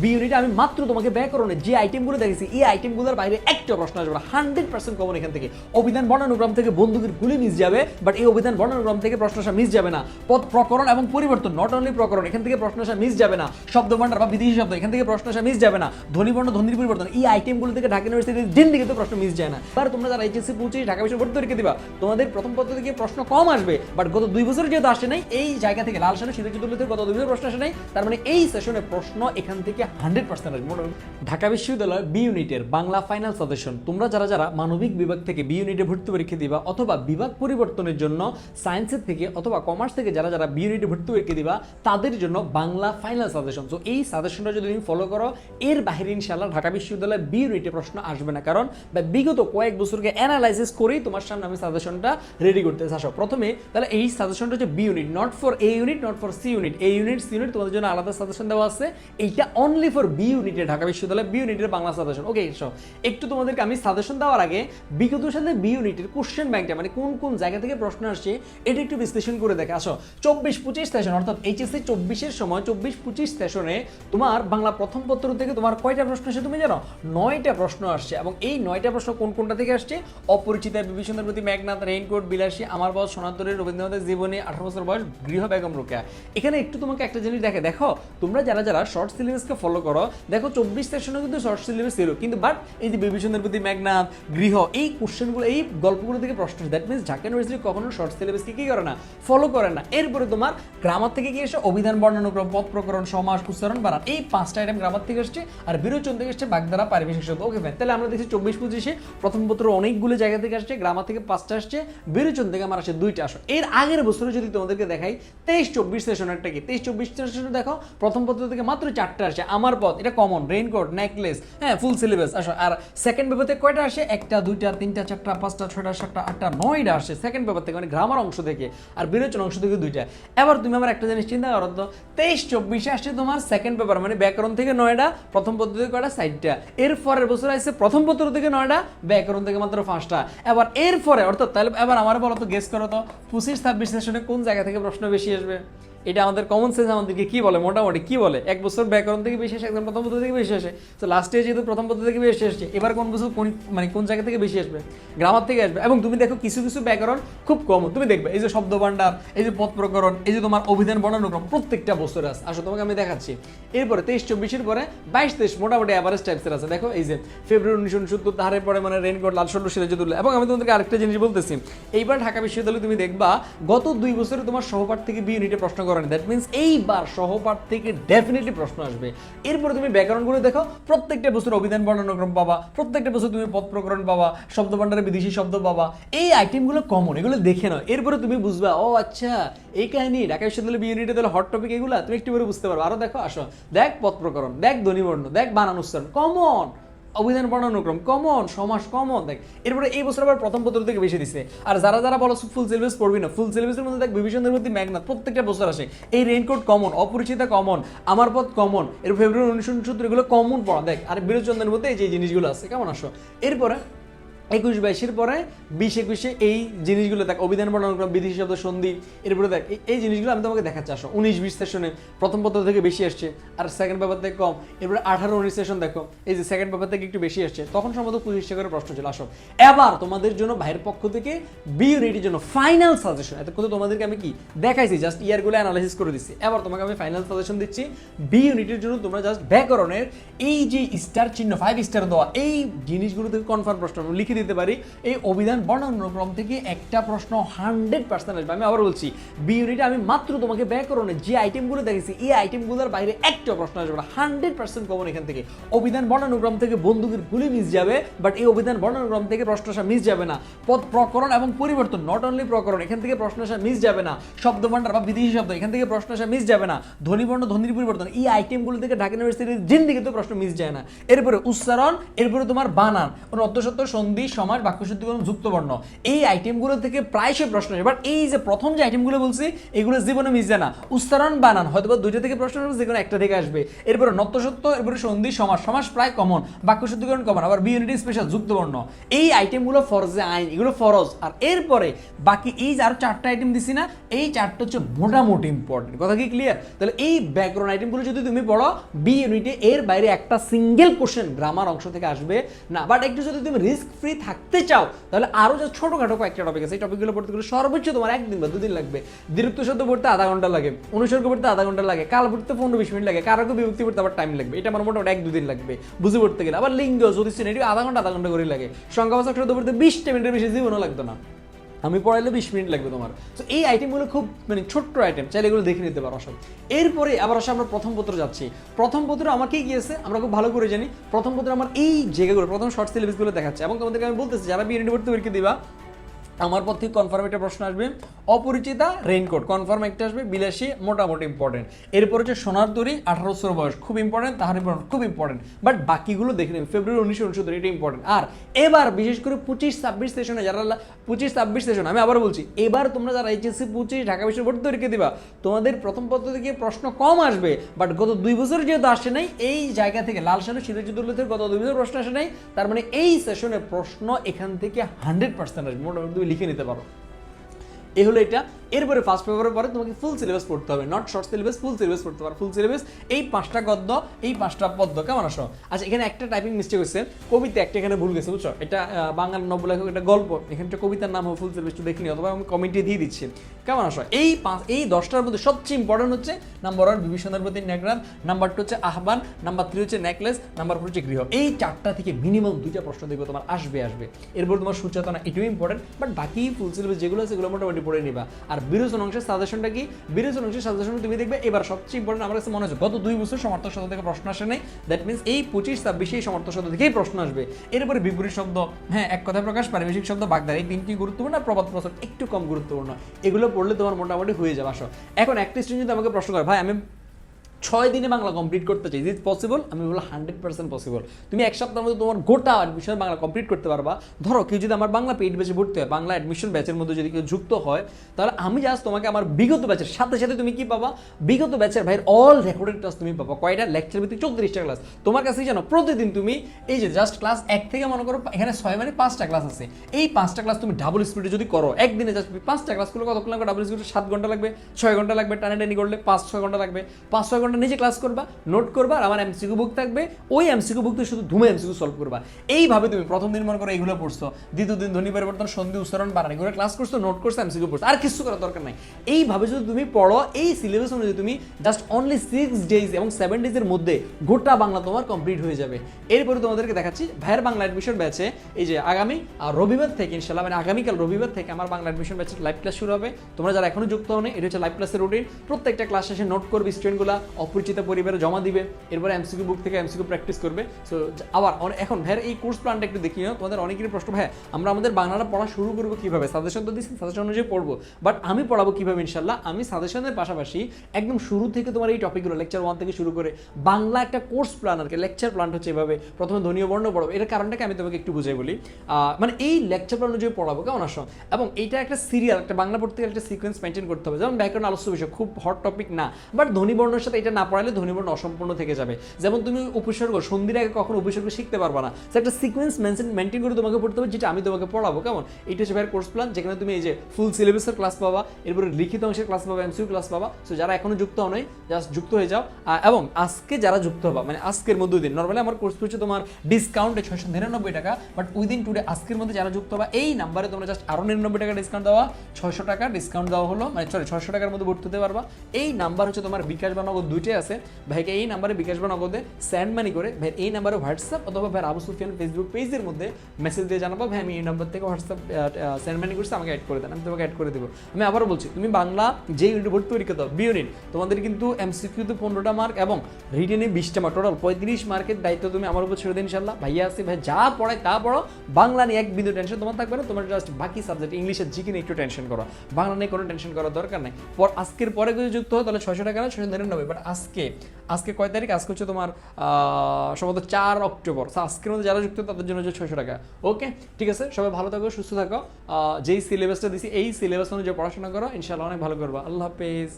B ইউনিটে আমি মাত্র তোমাকে ব্যাকরণে যে আইটেমগুলো দেখেছি, এই আইটেমগুলোর বাইরে একটা প্রশ্ন আসবে না। হান্ড্রেড পার্সেন্ট কমন এখান থেকে। অভিধান বর্ণানুক্রম থেকে বন্দুকের গুলি মিস যাবে বাট এই অভিধান বর্ণানুক্রম থেকে প্রশ্ন আসা মিস যাবে না। পদ প্রকরণ এবং পরিবর্তন নট অনলি প্রকরণ, এখান থেকে প্রশ্ন আসা মিস যাবে না। শব্দ ভান্ডার বা বিদেশি শব্দ, এখান থেকে প্রশ্ন আসা মিস যাবে না। ধ্বনি বর্ণ ধ্বনির পরিবর্তন, এই আইটেমগুলো থেকে ঢাকা ইউনিভার্সিটির দিন দিকে তো প্রশ্ন মিস যায় না। এবার তোমরা যারা এইচএসসি পৌঁছে ঢাকা বিশ্ব ভর্তি পরীক্ষা দিবা। তোমাদের প্রথম পত্র থেকে প্রশ্ন কম আসবে বাট গত দুই বছর যেহেতু আসে নাই, এই জায়গা থেকে লাল সালে থেকে গত দুই বছর প্রশ্ন আসে নাই, তার মানে এই সেশনে প্রশ্ন এখান থেকে হান্ড্রেড পার্সেন্ট আসবে। ঢাকা বিশ্ববিদ্যালয় বি ইউনিটের বাংলা ফাইনাল সাজেশন তোমরা যারা যারা মানবিক বিভাগ থেকে বি ইউনিটে ভর্তি পরীক্ষা দিবা অথবা বিভাগ পরিবর্তনের জন্য সায়েন্সের থেকে অথবা কমার্স থেকে যারা যারা বি ইউনিটে ভর্তি পরীক্ষা দিবা, তাদের জন্য বাংলা ফাইনাল সাজেশন সো এই সাজেশনটা যদি তুমি ফলো করো, এর বাইরে ইনশাল্লাহ ঢাকা বিশ্ববিদ্যালয়ে বি ইউনিটে প্রশ্ন আসবে না। কারণ বিগত কয়েক বছরকে অ্যানালাইসিস করেই তোমার সামনে আমি সাজেশনটা রেডি করতে আসো। প্রথমে, তাহলে এই সাজেশনটা হচ্ছে B unit not for A unit not for C unit A unit C unit তোমাদের জন্য আলাদা সাজেশন দেওয়া আছে। এইটা অনলি ফর বি ইউনিটে ঢাকা বিশ্ববিদ্যালয় বি ইউনিটের বাংলা সাজেশন ওকে সো একটু তোমাদেরকে আমি সাজেশন দেওয়ার আগে বিগত সাথে বি ইউনিটের কোশ্চেন ব্যাংকটা মানে কোন কোন জায়গা থেকে প্রশ্ন আসছে, এটা একটু বিশ্লেষণ করে দেখে। আসো, চব্বিশ পঁচিশ সেশন অর্থাৎ এইচএসসি চব্বিশের সময় চব্বিশ পঁচিশ সেশনে তোমার বাংলা প্রথম পত্র থেকে তোমার কয়টা প্রশ্ন আসছে তুমি জানো? নয়টা প্রশ্ন আসছে এবং এই নয়টা প্রশ্ন কোন, কোনটা থেকে আসছে? অপরিচিতা বিভীষণের প্রতি মেঘনাথ রেইনকোট, বিলাসী, আমার বয়স সনাতনের রবীন্দ্রনাথের জীবনে, আঠারো বছর বয়স, গৃহ বেগম রোকেয়া। এখানে একটু তোমাকে একটা জিনিস দেখে, দেখো, তোমরা যারা যারা শর্ট সিলেবাসকে ফলো করো। দেখো, চব্বিশ সেশনে কিন্তু শর্ট সিলেবাস ছিল কিন্তু বাট এই যে বিভীষণের প্রতি মেঘনাথ, গৃহ, এই কোশ্চেনগুলো এই গল্পগুলো থেকে প্রশ্ন দ্যাট মিনস ঢাকা ইউনিভার্সিটি কখনো শর্ট সিলেবাসকে কি করে না? ফলো করে না। এরপরে তোমার গ্রামার থেকে কি এসে অভিধান বর্ণানুক্রম পথ প্রকরণ, সমাস, উচ্চারণ, বানান, এই পাঁচটা আইটেম গ্রামার থেকে এসছে আর বিরোচন থেকে এসছে বাগধারা, পারিবেশিক শব্দ ওকে ফ্যান তাহলে আমরা দেখছি চব্বিশ পঁচিশে প্রথম পত্র অনেকগুলো জায়গা থেকে আসছে গ্রামার থেকে পাঁচটা আসছে, বিরোচন থেকে আমার আসছে দুইটা আসো এর আগের বছরে যদি তোমাদেরকে দেখাই, তেইশ চব্বিশ সেশনেরটা কি? তেইশ চব্বিশ সেশনে দেখো, প্রথম পত্র থেকে মাত্র চারটা আসছে। আমার পথ, এটা কমন রেইনকোট নেকলেস হ্যাঁ ফুল সিলেবাস আসো। আর সেকেন্ড পেপারতে কয়টা আসে? একটা, দুইটা, তিনটা, চারটা, পাঁচটা, ছয়টা, সাতটা, আটটা, নয়টা আসে। সেকেন্ড পেপার থেকে মানে গ্রামার অংশ থেকে আর বিরোচন অংশ থেকে দুইটা। এবার তুমি আমার একটা জিনিস চিন্তা করো তো, তেইশ, চব্বিশে আসছে তোমার সেকেন্ড পেপার মানে ব্যাকরণ থেকে নয়টা, প্রথম পদ্ধতি থেকে কয়টা? সাইডটা এর পরের বছর আসছে প্রথম পত্র থেকে নয়টা, ব্যাকরণ থেকে মাত্র পাঁচটা। এবার এর পরে, অর্থাৎ তাহলে, এবার আমার বলো তো গেস করো তো, পঁচিশ, ছাব্বিশ সেশনে কোন জায়গা থেকে প্রশ্ন বেশি আসবে? এটা আমাদের কমন সেন্স আমাদেরকে কি বলে, মোটামুটি কি বলে? এক বছর ব্যাকরণ থেকে বেশি আসে একদম প্রথম পত্র থেকে বেশি আসে। তো লাস্টে যেহেতু প্রথম পত্র থেকে বেশি আসছে, এবার কোন বছর কোন মানে কোন জায়গা থেকে বেশি আসবে? গ্রামার থেকে আসবে। এবং তুমি দেখো কিছু কিছু ব্যাকরণ খুব কম তুমি দেখবে, এই যে শব্দ ভান্ডার, এই যে পদ প্রকরণ, এই যে তোমার অভিধান বর্ণানুক্রম প্রত্যেকটা বছরে আছে। আসো, তোমাকে আমি দেখাচ্ছি। এরপরে তেইশ, চব্বিশের পরে বাইশ, তেইশ, মোটামুটি অ্যাভারেজ টাইপসের আছে। দেখো, এই যে ফেব্রুয়ারি উনিশশো উনসত্তর তাহারে পরে মানে রেনকোট লাল ষোলো সিরাজুদ্দৌলা এবং আমি তোমাদেরকে আরেকটা জিনিস বলতেছি। এইবার ঢাকা বিশ্ববিদ্যালয়ে তুমি দেখবা, গত দুই বছরে তোমার সহপাঠ থেকে বি ইউনিটে প্রশ্ন করেনি। দ্যাট মিনস এইবার সহপাঠ থেকে ডেফিনেটলি প্রশ্ন আসবে। এরপরে তুমি ব্যাকরণগুলো দেখো, প্রত্যেকটা বছর অভিধান বর্ণানুক্রম পাবা, প্রত্যেকটা বছর তুমি পদ প্রকরণ পাবা শব্দ ভান্ডারে বিদেশি শব্দ পাবা। এই আইটেমগুলো কমন এগুলো দেখে নাও। এরপরে তুমি বুঝবা, ও আচ্ছা এই কাহিনী, ঢাকা বিশ্ববিদ্যালয় বি ইউনিটে তাহলে হট টপিক এগুলা? তুমি একটু করে বুঝতে পারবে। আরও দেখো, আসো। দেখ পদ প্রকরণ, দেখ ধ্বনিবর্ণ, দেখ বানান কমন অভিধান বর্ণানুক্রম কমন সমাস কমন দেখ। এরপরে এই বছর আবার প্রথম পত্র থেকে বেশি দিছে। আর যারা যারা বলো ফুল সিলেবাস পড়বি না ফুল সিলেবাসের মধ্যে দেখ বিভীষণের মধ্যে ম্যাগনাথ প্রত্যেকটা বছর আসে। এই রেইনকোট কমন অপরিচিতা কমন আমার পথ কমন এর ফেব্রুয়ারি উনিশশো উনসত্তর এগুলো কমন পড়া, দেখ। আর বিরোচন্দ্রের মধ্যে এই যে জিনিসগুলো আছে, কেমন আসো? এরপরে একুশ বাইশের পরে বিশ একুশে এই জিনিসগুলো দেখ, অভিধান বর্ণানুক্রম বিদেশি শব্দ, সন্ধি, এরপরে দেখ এই- জিনিসগুলো আমি তোমাকে দেখাচ্ছি, আসো। উনিশ বিশ সেশনে প্রথম পত্র থেকে বেশি আসছে, আর সেকেন্ড পেপার থেকে কম। এরপরে আঠারো উনিশ সেশন দেখো, এই যে সেকেন্ড পেপার থেকে একটু বেশি আসছে। তখন সম্ভবত পঁচিশটা করে প্রশ্ন ছিল, আসো। এবার তোমাদের জন্য ভাইয়ের পক্ষ থেকে বি ইউনিটির জন্য ফাইনাল সাজেশন এতক্ষণ তো তোমাদেরকে আমি কি দেখাইছি জাস্ট ইয়ারগুলো অ্যানালাইসিস করে দিচ্ছি এবার তোমাকে আমি ফাইনাল সাজেশন দিচ্ছি বি ইউনিটের জন্য তোমরা জাস্ট ব্যাকরণের এই যে স্টার চিহ্ন ফাইভ স্টার দেওয়া, এই জিনিসগুলো থেকে কনফার্ম প্রশ্ন লিখে দিতে পারি। এই অভিধান বর্ণানুক্রম থেকে একটা প্রশ্ন হান্ড্রেড পার্সেন্ট আসবে। আমি আবার বলছি বি ইউনিটে আমি মাত্র তোমাকে ব্যাকরণের যে আইটেমগুলো দেখেছি, এই আইটেমগুলোর বাইরে একটা প্রশ্ন আসবে না। হান্ড্রেড পার্সেন্ট কমন এখান থেকে। অভিধান বর্ণানুক্রম থেকে বন্দুকের গুলি মিস যাবে বাট এই অভিধান বর্ণানুক্রম থেকে প্রশ্ন আসা মিস যাবে না। পদ প্রকরণ এবং পরিবর্তন নট অনলি প্রকরণ, এখান থেকে প্রশ্ন আসা মিস যাবে না। শব্দ ভান্ডার বা বিদেশি শব্দ, এখান থেকে প্রশ্ন আসা মিস যাবে না। ধ্বনি বর্ণ, ধ্বনির পরিবর্তন, এই আইটেমগুলো থেকে ঢাকা ইউনিভার্সিটির জিন তো প্রশ্ন মিস যায় না। এরপরে উচ্চারণ, এরপরে তোমার বানান অর্ধসত্য সন্ধি সন্ধি সমাজ বাক্যশুদ্ধিকরণ যুক্ত বর্ণ এই আইটেমগুলো থেকে প্রায়শই প্রশ্ন বাট এই যে প্রথম যে আইটেমগুলো বলছি, এগুলো জীবনে যায় না। উচ্চারণ বানান হয়তো বা দুইটা থেকে প্রশ্ন আসবে যে কোনো একটা থেকে আসবে। এরপরে নত্যসত্য, এরপরে সন্ধি, সমাজ সমাজ প্রায় কমন বাক্যশুদ্ধিকরণ কমন আবার বি ইউনিটি স্পেশাল যুক্ত বর্ণ এই আইটেমগুলো ফরজে আইন, এগুলো ফরজ আর এরপরে বাকি এই যে আরও চারটা আইটেম দিছি না, এই চারটা হচ্ছে মোটামুটি ইম্পর্টেন্ট কথা কি ক্লিয়ার তাহলে এই ব্যাকগ্রাউন্ড আইটেমগুলো যদি তুমি পড়ো বি ইউনিটে এর বাইরে একটা সিঙ্গেল কোশ্চেন গ্রামার অংশ থেকে আসবে। না বাট একটু যদি তুমি রিস্ক ফ্রি থাকতে চাও, তাহলে আরও যে ছোটোখাটো কয়েকটা টপিক আছে। এই টপিকগুলো পড়তে গেলে সর্বোচ্চ তোমার একদিন বা দুদিন লাগবে। দীর্ঘ শব্দ পড়তে আধা ঘণ্টা লাগে, অনুসর্গ পড়তে আধা ঘণ্টা লাগে, কাল পড়তে পনেরো বিশ মিনিট লাগে কারকে বিভক্তি পড়তে আবার টাইম লাগবে। এটা আমার মোটামুটি এক দুদিন লাগবে বুঝে পড়তে গেলে। আবার লিঙ্গ যদি সিনেটি আধা ঘণ্টা আধা ঘণ্টা করে লাগে। সংখ্যা শব্দ পড়তে বিশটা মিনিটের বেশি জীবনও লাগতো না। আমি পড়াইলে বিশ মিনিট লাগবে তোমার। তো এই আইটেমগুলো খুব মানে ছোট্ট আইটেম চাইলে এগুলো দেখে নিতে পারো সব এরপরে আবার আসে আমরা প্রথম পত্র যাচ্ছি। প্রথম পত্র আমার কি গিয়েছে, আমরা খুব ভালো করে জানি। প্রথম পত্র আমার এই জায়গাগুলো, প্রথম শর্ট সিলেবাসগুলো দেখাচ্ছে। এবং তোমাদেরকে আমি বলতেছি, যারা বিএনডি ভর্তি পরীক্ষা দিবা আমার পর কনফার্ম একটা প্রশ্ন আসবে। অপরিচিতা রেইনকোট কনফার্ম একটা আসবে, বিলাসী, মোটামুটি ইম্পর্টেন্ট এরপর হচ্ছে সোনার তরি আঠারো বছর বয়স, খুব ইম্পর্টেন্ট তাহার ইম্পর্টেন্ট খুব ইম্পর্টেন্ট বাট বাকিগুলো দেখে নেবেন ফেব্রুয়ারি উনিশশো উনসত্তর, এটা ইম্পর্টেন্ট আর এবার বিশেষ করে পঁচিশ ছাব্বিশ সেশনে যারা পঁচিশ ছাব্বিশ সেশন আমি আবার বলছি, এবার তোমরা যারা এইচএসসি পঁচিশ, ঢাকা ভর্তি পরীক্ষা দিবা, তোমাদের প্রথম পত্র থেকে প্রশ্ন কম আসবে। বাট গত দুই বছর যেহেতু আসে নাই, এই জায়গা থেকে লাল সানু সিরাজুদ্দৌলা থেকে গত দুই বছর প্রশ্ন আসে নাই, তার মানে এই সেশনে প্রশ্ন এখান থেকে হান্ড্রেড পার্সেন্ট আসবে, মোটামুটি তুমি লিখে নিতে পারো। এই হলো এটা। এরপরে ফার্স্ট পেপারের পরে তোমাকে ফুল সিলেবাস পড়তে হবে not short syllabus full syllabus পড়তে পারো ফুল সিলেবাস এই পাঁচটা গদ্য, এই পাঁচটা পদ্য, কেমন আসো আচ্ছা এখানে একটা টাইপিং মিস্টেক হচ্ছে কবিতা একটা এখানে ভুল গেছে, বুঝছ? এটা বাংলা নব্য লেখক এটা গল্প, এখানে একটা কবিতার নাম ফুল সিলেবাস একটু দেখে অথবা আমি কমিটি দিয়ে দিচ্ছি। কেমন আসো এই পাঁচ, এই দশটার মধ্যে সবচেয়ে ইম্পর্টেন্ট হচ্ছে নাম্বার ওয়ান বিভীষণের প্রতি ন্যাগ্রান নাম্বার টু হচ্ছে আহ্বান নাম্বার থ্রি হচ্ছে নেকলেস নাম্বার ফোর হচ্ছে গৃহ। এই চারটা থেকে মিনিমাম দুইটা প্রশ্ন দেখবে, তোমার আসবে আসবে। এরপর তোমার সুচেতনা, এটাও ইম্পর্টেন্ট বাট বাকি ফুল সিলেবাস যেগুলো আছে সেগুলো মোটামুটি পড়ে নিবা। আর বিরোচন অংশের সাজেশনটা কি? বিরোচন অংশের সাজেশন তুমি দেখবে এবার সবচেয়ে ইম্পর্টেন্ট আমার কাছে মনে হচ্ছে গত দুই বছর সমর্থক থেকে প্রশ্ন আসে নাই। দ্যাট মিনস এই পঁচিশ ছাব্বিশে সমর্থক শব্দ থেকেই প্রশ্ন আসবে। এরপরে বিপরীত শব্দ হ্যাঁ এক কথা প্রকাশ পারিবেশিক শব্দ, বাগদার। এই তিনটি গুরুত্বপূর্ণ, প্রবাদ প্রশ্ন একটু কম গুরুত্বপূর্ণ। এগুলো পড়লে তোমার মোটামুটি হয়ে যাবে, আসো। এখন একটা স্টুডেন্ট যদি আমাকে প্রশ্ন করে, ভাই, আমি ছয় দিনে বাংলা কমপ্লিট করতে চাই। ইজ পসিবল আমি বলব হান্ড্রেড পার্সেন্ট পসিবল তুমি এক সপ্তাহের মধ্যে তোমার গোটা অ্যাডমিশন বাংলা কমপ্লিট করতে পারবা। ধরো, কেউ যদি আমার বাংলা পেইড ব্যাচে ভর্তি হয়, বাংলা অ্যাডমিশন ব্যাচের মধ্যে যদি কেউ যুক্ত হয়, তাহলে আমি জাস্ট তোমাকে আমার বিগত ব্যাচের সাথে সাথে তুমি কি পাবা? বিগত ব্যাচের ভাইয়ের অল রেকর্ডেড ক্লাস তুমি পাবা। কয়টা? লেকচার ভিত্তিক চৌত্রিশটা ক্লাস তোমার কাছেই জানো, প্রতিদিন তুমি এই যে জাস্ট ক্লাস এক থেকে মনে করো, এখানে ছয় মানে পাঁচটা ক্লাস আছে। এই পাঁচটা ক্লাস তুমি ডাবল স্পিডে যদি করো, একদিনে জাস্ট পাঁচটা ক্লাস করলে কতক্ষণ লাগবে? ডাবল স্পিডে সাত ঘণ্টা লাগবে, ছয় ঘণ্টা লাগবে টানে টানি করলে পাঁচ, ছয় ঘণ্টা লাগবে। পাঁচ, ছয় ঘণ্টা নিজে ক্লাস করবা নোট করবা, আর আমার এমসিকিউ বুক থাকবে। ওই এমসিকিউ বুক শুধু ধুমে এমসিকিউ সলভ করবা। এইভাবে তুমি প্রথম দিন মনে করো এইগুলো পড়ছো, দ্বিতীয় দিন ধ্বনি পরিবর্তন, সন্ধি উচ্চারণ, বানান এগুলো ক্লাস করছ নোট করছ এমসিকিউ পড়ছো। আর কিছু করার দরকার নাই। এইভাবে যদি তুমি পড়ো, এই সিলেবাস অনুযায়ী তুমি জাস্ট অনলি সিক্স ডেজ এবং সেভেন ডেজের মধ্যে গোটা বাংলা তোমার কমপ্লিট হয়ে যাবে। এরপরে তোমাদেরকে দেখাচ্ছি, ভাইয়ের বাংলা অ্যাডমিশন ব্যাচে এই যে আগামী আর রবিবার থেকে ইনশাল্লাহ মানে আগামীকাল রবিবার থেকে আমার বাংলা অ্যাডমিশন ব্যাচের লাইভ ক্লাস শুরু হবে। তোমরা যারা এখনও যুক্ত হনে এটা হচ্ছে লাইভ ক্লাসের রুটিন প্রত্যেকটা ক্লাস শেষে নোট করবে স্টুডেন্টগুলো অপরিচিত পরিবারে জমা দিবে, এরপরে এমসিকিউ বুক থেকে এমসিকিউ প্র্যাকটিস করবে। সো আবার এখন ভাইয়ের এই কোর্স প্ল্যানটা একটু দেখিও তোমাদের অনেকেরই প্রশ্ন ভাই আমরা আমাদের বাংলাটা পড়া শুরু করব কীভাবে? সাজেশন তো দিচ্ছি সাজেশন অনুযায়ী পড়ব। বাট আমি পড়াবো কীভাবে ইনশাল্লাহ আমি সাজেশনের পাশাপাশি একদম শুরু থেকে তোমার এই টপিকগুলো লেকচার ওয়ান থেকে শুরু করে বাংলা একটা কোর্স প্ল্যান আর কি লেকচার প্ল্যান হচ্ছে এভাবে। প্রথমে ধনীয় বর্ণ পড়ব এটার কারণটাকে আমি তোমাকে একটু বুঝাই বলি। মানে এই লেকচার প্ল্যান অনুযায়ী পড়াবো, কেমন আসো? এবং এইটা একটা সিরিয়াল একটা বাংলা পড়তে গেলে একটা সিকোয়েন্স মেনটেন করতে হবে। যেমন ব্যাকরণ আলোচ্য বিষয়, খুব হট টপিক না। বাট ধনী বর্ণের সাথে এটা না পড়ালে ধ্বনি বর্ণ অসম্পূর্ণ থেকে যাবে। যেমন তুমি উপসর্গ, সন্ধির আগে কখনো উপসর্গ শিখতে পারবা না। একটা সিকোয়েন্স মেনটেন করে তোমাকে পড়তে হবে, যেটা আমি তোমাকে পড়াবো। কেমন? এটা হচ্ছে কোর্স প্ল্যান যেখানে তুমি এই যে ফুল সিলেবাসের ক্লাস পাবা, এরপরে লিখিত অংশের ক্লাস পাবা এমসিউ ক্লাস পাবা। সো যারা এখনও যুক্ত হও নাই জাস্ট যুক্ত হয়ে যাও। এবং আজকে যারা যুক্ত হবা মানে আজকের মধ্যে দিন নর্মালি আমার কোর্স হচ্ছে তোমার ডিসকাউন্টে ছয়শো নিরানব্বই টাকা বাট উইদিন টুডে আজকের মধ্যে যারা যুক্ত হবা, এই নাম্বারে তোমরা জাস্ট আরও নিরানব্বই টাকা ডিসকাউন্ট দেওয়া। ছয়শো টাকা ডিসকাউন্ট দেওয়া হলো মানে সরি ছয়শো টাকার মধ্যে ভর্তি হতে পারবা। এই নাম্বার হচ্ছে তোমার বিকাশ বা নগদ দুইটাই আছে। ভাইকে এই নাম্বারে বিকাশ বা নগদে স্যান্ড মানি করে ভাই এই নাম্বারে হোয়াটসঅ্যাপ অথবা ভাই আবু সুফিয়ান ফেসবুক পেজের মধ্যে মেসেজ দিয়ে জানাব, ভাই, আমি এই নাম্বার থেকে হোয়াটসঅ্যাপ স্যান্ড মানি করছি, আমাকে অ্যাড করে দেন, আমি তোমাকে অ্যাড করে দেবো। আমি আবারও বলছি, তুমি বাংলা যে ইউনিট ভর্তি পরীক্ষা দাও বি ইউনিট তোমাদের কিন্তু এমসিকিউতে পনেরোটা মার্ক এবং রিটেনে বিশটা মার্ক টোটাল পঁয়ত্রিশ মার্কের দায়িত্ব তুমি আমার উপর ছেড়ে দিন ইনশাল্লাহ ভাইয়া আছে, ভাই, যা পড়ায় তা পড়ো। বাংলা নিয়ে এক বিন্দু টেনশন তোমার থাকবে না, তোমার জাস্ট বাকি সাবজেক্ট ইংলিশের জিকে নিয়ে একটু টেনশন করো। বাংলা নিয়ে কোনো টেনশন করার দরকার নেই। পর আজকের পরে যদি যুক্ত হয় তাহলে ছয়শো টাকা না, ছয়শো নিরানব্বই বাট আজকে আজকে কয় তারিখ? আজকে হচ্ছে তোমার সম্ভবত চার অক্টোবর। আজকের মধ্যে যারা যুক্ত, তাদের জন্য হচ্ছে ছয়শো টাকা। ওকে ঠিক আছে? সবাই ভালো থাকো, সুস্থ থাকো। যেই সিলেবাসটা দিছি, এই সিলেবাস অনুযায়ী পড়াশোনা করো ইনশাল্লাহ অনেক ভালো করব। আল্লাহ হাফেজ।